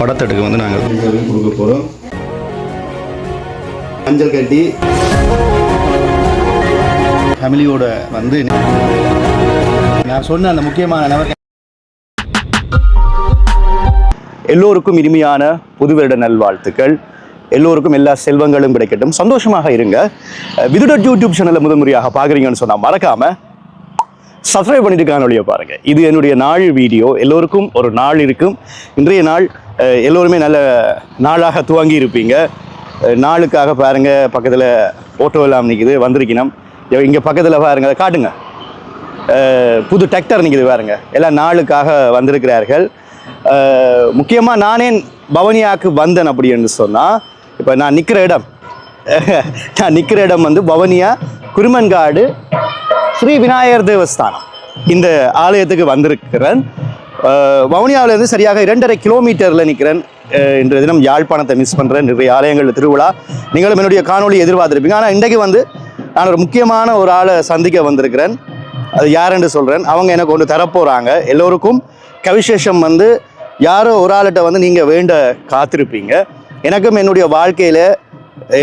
படத்தட்டுக்கு வந்து நாங்கள் கொடுக்க போகிறோம் மஞ்சள் கட்டி. ஃபேமிலியோட வந்து நான் சொன்ன அந்த முக்கியமான நபர் எல்லோருக்கும் இனிமையான புது வருட நல்வாழ்த்துக்கள். எல்லோருக்கும் எல்லா செல்வங்களும் கிடைக்கட்டும். சந்தோஷமாக இருங்க. விதுடட் யூடியூப் சேனலில் முதல் முறையாக பார்க்குறீங்கன்னு சொன்னால் மறக்காமல் சப்ஸ்கிரைப் பண்ணிட்டு காணொலியை பாருங்கள் இது என்னுடைய நாள் வீடியோ. எல்லோருக்கும் ஒரு நாள் இருக்கும். இன்றைய நாள் எல்லோருமே நல்ல நாளாக துவங்கி இருப்பீங்க. நாளுக்காக பாருங்கள் பக்கத்தில் ஓட்டோ எல்லாம் நிற்கிது வந்திருக்கணும். இங்கே பக்கத்தில் பாருங்கள் அதை காட்டுங்க. புது டிராக்டர் நிற்கிது பாருங்க. எல்லாம் நாளுக்காக வந்திருக்கிறார்கள். முக்கியமாக நானே பவனியாவுக்கு வந்தேன் அப்படின்னு சொன்னால் இப்போ நான் நிற்கிற இடம். நான் நிற்கிற இடம் வந்து பவனியா குருமன்காடு ஸ்ரீ விநாயகர் தேவஸ்தானம் இந்த ஆலயத்துக்கு வந்திருக்கிறேன். வவுனியாவிலேருந்து சரியாக இரண்டரை கிலோமீட்டரில் நிற்கிறேன் இன்றைய தினம் யாழ்ப்பாணத்தை மிஸ் பண்ணுறேன் நிறைய ஆலயங்கள் திருவிழா. நீங்களும் என்னுடைய காணொளி எதிர்பார்த்துருப்பீங்க. ஆனால் இன்றைக்கு வந்து நான் ஒரு முக்கியமான ஒரு ஆளை சந்திக்க வந்திருக்கிறேன். அது யாருன்னு சொல்கிறேன் அவங்க எனக்கு ஒன்று தரப்போகிறாங்க எல்லோருக்கும் கவிசேஷம் வந்து யாரோ ஒரு ஆள்கிட்ட வந்து நீங்கள் வேண்ட காத்திருப்பீங்க. எனக்கும் என்னுடைய வாழ்க்கையில்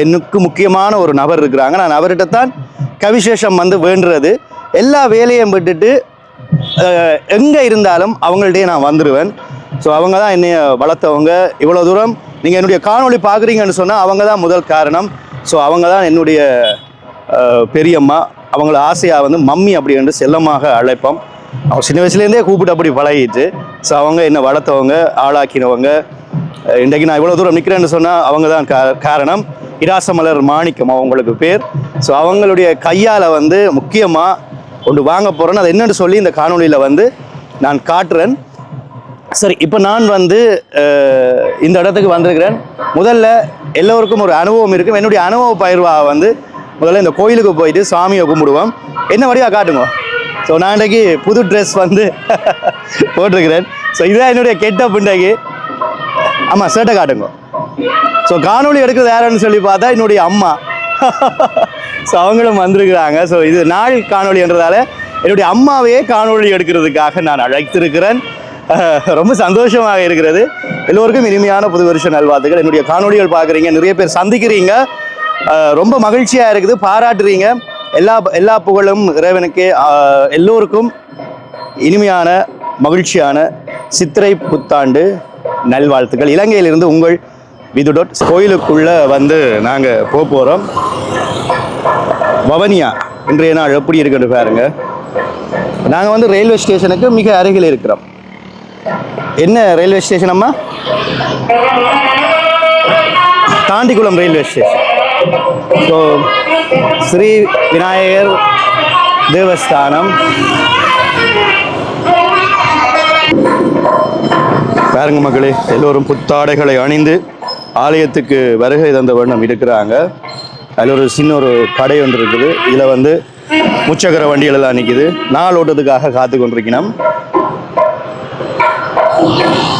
எனக்கு முக்கியமான ஒரு நபர் இருக்கிறாங்க. நான் அவர்கிட்ட தான் கவிசேஷம் வந்து வேண்டுறது. எல்லா வேலையும் விட்டுட்டு எங்கே இருந்தாலும் அவங்கள்ட்டயே நான் வந்துடுவேன் ஸோ அவங்க தான் என்னை வளர்த்தவங்க. இவ்வளோ தூரம் நீங்கள் என்னுடைய காணொளி பார்க்குறீங்கன்னு சொன்னால் அவங்க தான் முதல் காரணம். ஸோ அவங்க தான் என்னுடைய பெரியம்மா. அவங்கள ஆசையாக வந்து மம்மி அப்படி என்று செல்லமாக அழைப்போம். அவங்க சின்ன வயசுலேருந்தே கூப்பிட்டு அப்படி பழகிட்டு ஸோ அவங்க என்னை வளர்த்தவங்க ஆளாக்கினவங்க. இன்றைக்கு நான் இவ்வளோ தூரம் நிற்கிறேன்னு சொன்னால் அவங்க தான் காரணம். இராசமலர் மாணிக்கம் அவங்களுக்கு பேர். ஸோ அவங்களுடைய கையால் வந்து முக்கியமாக ஒன்று வாங்க போகிறேன்னு அது என்னென்னு சொல்லி இந்த காணொளியில் வந்து நான் காட்டுறேன். சரி இப்போ நான் வந்து இந்த இடத்துக்கு வந்திருக்கிறேன். முதல்ல எல்லோருக்கும் ஒரு அனுபவம் இருக்கும். என்னுடைய அனுபவ பயிர்வாக வந்து முதல்ல இந்த கோயிலுக்கு போயிட்டு சாமியை கும்பிடுவோம். என்ன வழியாக காட்டுங்க? ஸோ நான் இன்றைக்கு புது ட்ரெஸ் வந்து போட்டிருக்கிறேன். ஸோ இதுதான் என்னுடைய கெட்டப் இன்றைக்கு ஆமாம் சேட்டை காட்டுங்க. ஸோ காணொளி எடுக்கிறது யாருன்னு சொல்லி பார்த்தா என்னுடைய அம்மா. ஸோ அவங்களும் வந்திருக்கிறாங்க. ஸோ இது நாள் காணொளின்றதால என்னுடைய அம்மாவையே காணொளி எடுக்கிறதுக்காக நான் அழைத்திருக்கிறேன். ரொம்ப சந்தோஷமாக இருக்கிறது. எல்லோருக்கும் இனிமையான புது வருஷ நல்வாழ்த்துக்கள். என்னுடைய காணொளிகள் பார்க்குறீங்க. நிறைய பேர் சந்திக்கிறீங்க. ரொம்ப மகிழ்ச்சியாக இருக்குது. பாராட்டுறீங்க. எல்லா எல்லா புகழும் இறைவனுக்கே. எல்லோருக்கும் இனிமையான மகிழ்ச்சியான சித்திரை புத்தாண்டு நல்வாழ்த்துக்கள். இலங்கையிலிருந்து உங்கள் விதுடோட் கோயிலுக்குள்ளே வந்து நாங்கள் போக போகிறோம் வவனியா இன்றைய நாள் எப்படி இருக்குன்னு பாருங்க. நாங்கள் வந்து ரயில்வே ஸ்டேஷனுக்கு மிக அருகில் இருக்கிறோம். என்ன ரயில்வே ஸ்டேஷன் அம்மா? Thandikulam railway station so Sri Vinayagar தேவஸ்தானம். பாருங்க மக்களே எல்லோரும் புத்தாடைகளை அணிந்து ஆலயத்துக்கு வருகை தந்த வண்ணம் இருக்கிறாங்க. அதில் ஒரு சின்ன ஒரு கடை ஒன்று இருக்குது. இதில் வந்து முச்சக்கர வண்டிகள் எல்லாம் நிற்கிது நாள் ஓட்டத்துக்காக காத்து கொண்டிருக்கணும்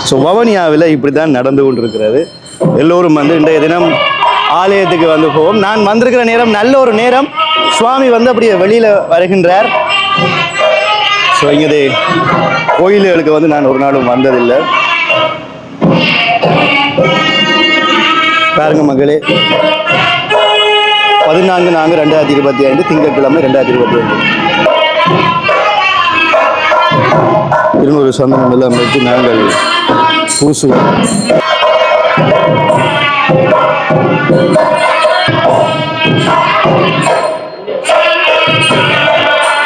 ஸோ வவனியாவில் இப்படி தான் நடந்து கொண்டிருக்கிறது. எல்லோரும் வந்து இன்றைய தினம் ஆலயத்துக்கு வந்து போவோம். நான் வந்திருக்கிற நேரம் நல்ல ஒரு நேரம். சுவாமி வந்து அப்படியே வெளியில் வருகின்றார். ஸோ இங்கே கோயில்களுக்கு வந்து நான் ஒரு நாளும் வந்ததில்லை. பாருங்க மகளே. பதினான்கு நான்கு ரெண்டாயிரத்தி இருபத்தி ஐந்து திங்கட்கிழமை ரெண்டாயிரத்தி இருபத்தி ஐந்து. இருநூறு சந்தனம் எல்லாம் நாங்கள் பூசுவோம்.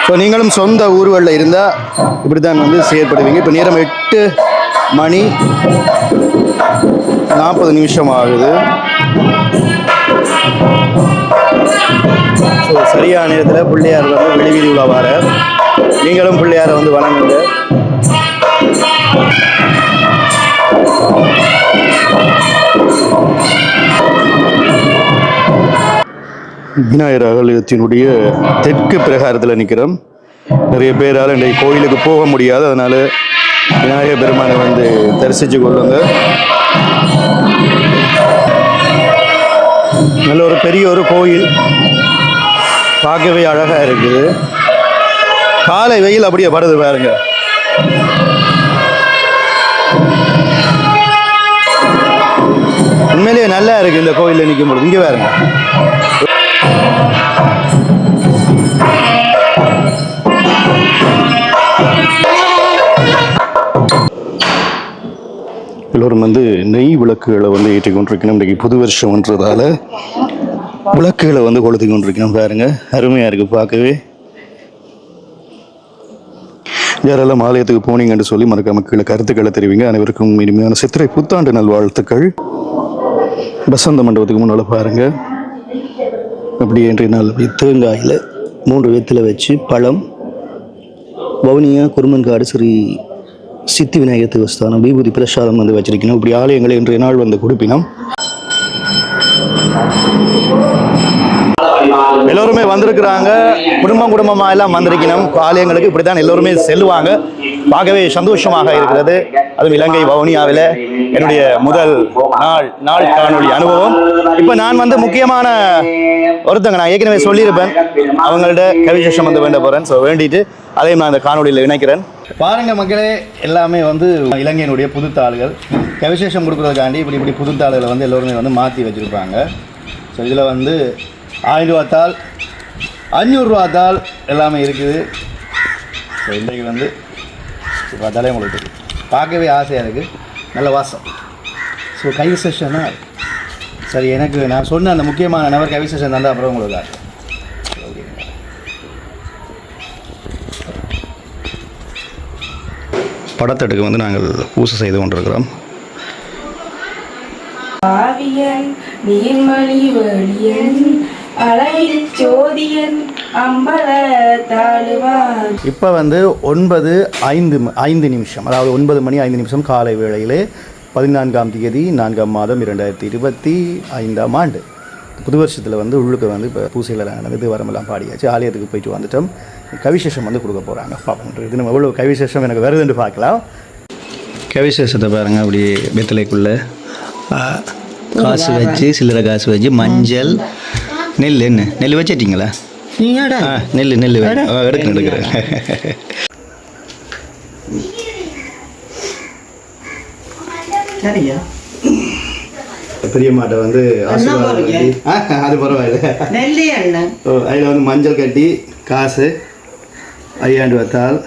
ஸோ நீங்களும் சொந்த ஊர்களில் இருந்தால் இப்படி தான் வந்து செயற்படுவீங்க. இப்போ நேரம் எட்டு மணி நாற்பது நிமிஷம் ஆகுது. ஸோ சரியான நேரத்தில் பிள்ளையார் வந்து வெளிவீதி உலா நீங்களும் பிள்ளையாரை வந்து வணங்குங்க. விநாயகர் ஆலயத்தினுடைய தெற்கு பிரகாரத்தில் நிற்கிறோம் நிறைய பேரால் இன்றைக்கு கோயிலுக்கு போக முடியாது. அதனால் விநாயகர் பெருமானை வந்து தரிசித்து கொள்ளுங்க. நல்ல ஒரு பெரிய ஒரு கோயில். பார்க்கவே அழகாக இருக்குது. காலை வெயில் அப்படியே படுது பாருங்க. உண்மையிலேயே நல்லா இருக்கு இந்த கோயிலில் நிற்கும் பொழுது இங்கே பாருங்க. எல்லோரும் வந்து நெய் விளக்குகளை வந்து ஏற்றி கொண்டிருக்கணும் இன்றைக்கு புது வருஷம்ன்றதால விளக்குகளை வந்து கொளுத்தி கொண்டிருக்கணும். பாருங்க அருமையாக இருக்குது பார்க்கவே. யாரெல்லாம் ஆலயத்துக்கு போனீங்கன்னு சொல்லி மறக்காம கீழே கருத்துக்களை தெரிவிங்க. அனைவருக்கும் இனிமையான சித்திரை புத்தாண்டு நல்வாழ்த்துக்கள். வசந்த மண்டபத்துக்கு முன்னால் பாருங்க. அப்படி இன்றைய நாள் தேங்காயில் மூன்று வெத்தில் வச்சு பழம் வவுனியா குருமன்காடு ஸ்ரீ சித்தி விநாயகர் தேவஸ்தானம் விபூதி பிரசாதம் வந்து வச்சிருக்கணும். இப்படி ஆலயங்களை இன்றைய நாள் வந்து கொடுப்பினோம். எல்லோருமே வந்திருக்கிறாங்க. குடும்பம் குடும்பமா எல்லாம் வந்திருக்கணும். ஆலயங்களுக்கு இப்படித்தான் எல்லோருமே செல்லுவாங்க. பார்க்கவே சந்தோஷமாக இருக்கிறது. அதுவும் இலங்கை வவுனியாவில் என்னுடைய முதல் நாள் நாள் காணொலி அனுபவம். இப்போ நான் வந்து முக்கியமான ஒருத்தங்க நான் ஏற்கனவே சொல்லியிருப்பேன். அவங்கள்ட்ட கவிசேஷம் வந்து வேண்ட போகிறேன் ஸோ வேண்டிட்டு அதையும் நான் அந்த காணொளியில் இணைக்கிறேன். பாருங்க மக்களே எல்லாமே வந்து இலங்கையினுடைய புதுத்தாள்கள். கவிசேஷம் கொடுக்குறதுக்காண்டி இப்படி இப்படி புதுத்தாள்களை வந்து எல்லோருமே வந்து மாற்றி வச்சுருப்பாங்க. ஸோ இதில் வந்து ஆயிரம் ரூபா தாள் அஞ்சூறுரூவா தாள் எல்லாமே இருக்குது. ஸோ இன்றைக்கு வந்து பார்த்தாலே உங்களுக்கு தெரியும். பார்க்கவே ஆசையாக இருக்குது நல்ல வாசம். ஸோ கை சரி எனக்கு நான் சொன்ன அந்த முக்கியமான நபர் கவி செஷன் தந்தால் அப்புறம் உங்களுக்கு ஆசை. படத்தட்டுக்கு வந்து நாங்கள் பூசை செய்து கொண்டிருக்கிறோம். ஆவியன் வழியன் அம்பல இப்போ வந்து ஒன்பது ஐந்து ஐந்து நிமிஷம் அதாவது ஒன்பது மணி ஐந்து நிமிஷம் காலை வேளையிலே பதினான்காம் தேதி நான்காம் மாதம் இரண்டாயிரத்தி இருபத்தி ஐந்தாம் ஆண்டு. புது வருஷத்தில் வந்து உள்ளுக்கு வந்து இப்போ பூசையில் நடந்தது வரமெல்லாம் பாடியாச்சு. ஆலயத்துக்கு போயிட்டு வந்துட்டோம். கவிசேஷம் வந்து கொடுக்க போகிறாங்க பார்ப்போம் இது நம்ம எவ்வளோ கவிசேஷம் எனக்கு வருதுன்னு பார்க்கலாம். கவிசேஷத்தை பாருங்க அப்படி வெத்தலைக்குள்ளே காசு வச்சு சில்லறை காசு வச்சு மஞ்சள் நெல் என்ன? நெல் வச்சிட்டிங்களா? நெல் நெல் எடுக்கிறேன் எடுக்கிறேன். சரியா? பெரிய மாட்டை வந்து ஆசீர்வாதம் அது பரவாயில்ல. அதில் வந்து மஞ்சள் கட்டி காசு ஐயாண்டு வத்தால்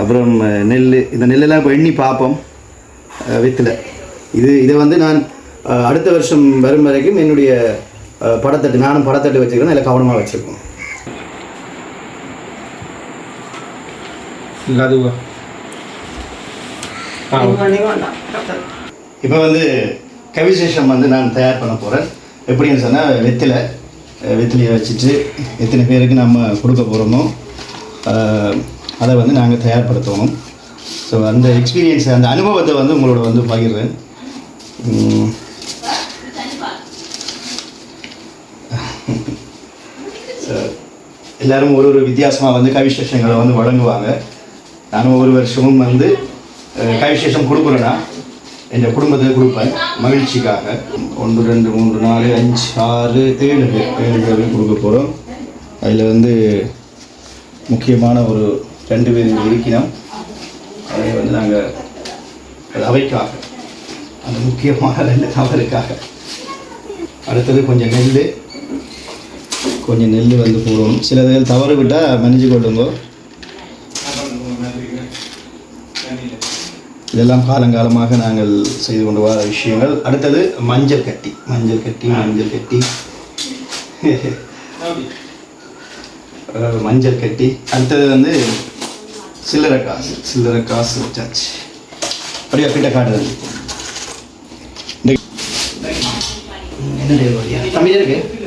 அப்புறம் நெல் இந்த நெல்லெல்லாம் இப்போ எண்ணி பார்ப்போம் வித்துல. இது இதை வந்து நான் அடுத்த வருஷம் வரும் வரைக்கும் என்னுடைய படத்தட்டு நானும் படத்தட்டு வச்சுக்கிறேன் அதில் கவனமாக வச்சுருக்கோம். இப்போ வந்து கவிசேஷம் வந்து நான் தயார் பண்ண போகிறேன் எப்படின்னு சொன்னால் வெத்திலை வெத்திலையை வச்சுட்டு எத்தனை பேருக்கு நம்ம கொடுக்க போகிறோமோ அதை வந்து நாங்கள் தயார்படுத்தணும். ஸோ அந்த எக்ஸ்பீரியன்ஸ் அந்த அனுபவத்தை வந்து உங்களோட வந்து பகிர்றேன். எல்லாரும் ஒரு ஒரு வித்தியாசமாக வந்து கவிசேஷங்களை வந்து வழங்குவாங்க. நானும் ஒரு வருஷமும் வந்து கவிசேஷம் கொடுக்குறேன்னா என் குடும்பத்துக்கு கொடுப்பேன். மகிழ்ச்சிக்காக. ஒன்று ரெண்டு மூன்று நாலு அஞ்சு ஆறு ஏழு பேர் ஏழு பேருக்கு கொடுக்க போகிறோம் அதில் வந்து முக்கியமான ஒரு ரெண்டு பேர் இங்கே அதை வந்து நாங்கள் அவைக்காக அந்த முக்கியமான ரெண்டு தவறுக்காக. அடுத்தது கொஞ்சம் நெல் கொஞ்சம் நெல் வந்து போடுவோம். சிலதுகள் தவறு விட்டால் மன்னிச்சு கொள்ளுங்க. இதெல்லாம் காலங்காலமாக நாங்கள் செய்து கொண்டு வர விஷயங்கள். அடுத்தது மஞ்சள் கட்டி. மஞ்சள் கட்டி மஞ்சள் கட்டி. மஞ்சள் கட்டி அடுத்தது வந்து சில்லறை காசு சில்லறை காசு வச்சாச்சு. அப்படியே கிட்ட காட்டுறது. இந்த- என்ன தமிழ் இருக்கு?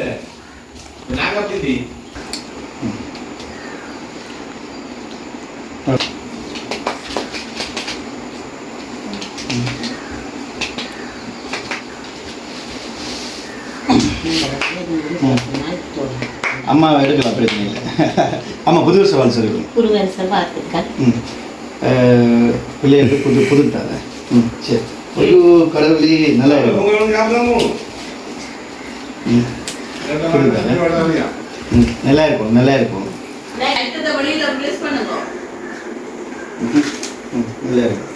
அம்மா எடுக்கலாம் பிரச்சனை இல்லை. அம்மா புது வருஷம் வாழ் சொல்லிடுவோம் குருவரச வாழ்த்துக்கள் ம். பிள்ளைகளுக்கு புது புது தானே ம் சரி. ஒரு கடவுளி நல்லா இருக்கும். ம். புது தானே ம் நல்லா இருக்கும் நல்லா இருக்கும். ம், நல்லா இருக்கும்.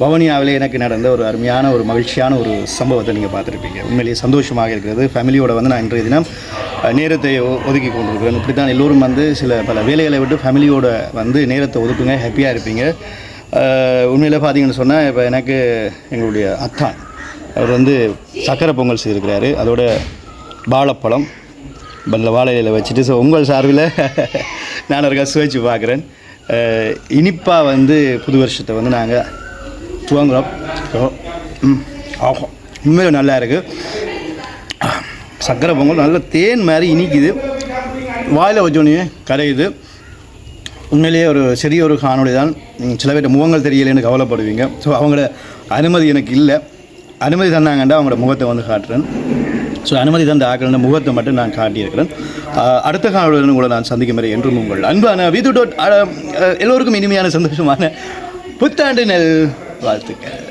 பவனியாவில் எனக்கு நடந்த ஒரு அருமையான ஒரு மகிழ்ச்சியான ஒரு சம்பவத்தை நீங்கள் பார்த்துருப்பீங்க. உண்மையிலேயே சந்தோஷமாக இருக்கிறது. ஃபேமிலியோட வந்து நான் இன்றைய தினம் நேரத்தை ஒதுக்கி கொண்டிருக்கிறேன். இப்படி தான் எல்லோரும் வந்து சில பல வேலைகளை விட்டு ஃபேமிலியோட வந்து நேரத்தை ஒதுக்குங்க. ஹாப்பியாக இருப்பீங்க. உண்மையில் பார்த்தீங்கன்னு சொன்னால் இப்போ எனக்கு எங்களுடைய அத்தான் அவர் வந்து சக்கரை பொங்கல் செய்திருக்கிறாரு. அதோட வாழைப்பழம் பல்ல வாழையில வச்சுட்டு ஸோ உங்கள் சார்பில் நான் இருக்கா சுவைச்சு பார்க்குறேன். இனிப்பாக வந்து புது வருஷத்தை வந்து நாங்கள் துவங்குறோம் ஸோ உண்மையில நல்லா இருக்குது சக்கரை பொங்கல் நல்ல தேன் மாதிரி இனிக்குது. வாயில் வச்சோடனே கரையுது. உண்மையிலேயே ஒரு சிறிய ஒரு காணொளி தான். சில பேர் முகங்கள் தெரியலைன்னு கவலைப்படுவீங்க. ஸோ அவங்களோட அனுமதி எனக்கு இல்லை. அனுமதி தந்தாங்கண்டா அவங்களோட முகத்தை வந்து காட்டுறேன். ஸோ அனுமதி தந்த ஆக்கள முகத்தை மட்டும் நான் காட்டியிருக்கிறேன். அடுத்த காணொலியுடன் கூட நான் சந்திக்கும் வரை என்றும் உங்கள் அன்பான விது எல்லோருக்கும் இனிமையான சந்தோஷமான புத்தாண்டு நெல் வாழ்த்துக்கள்.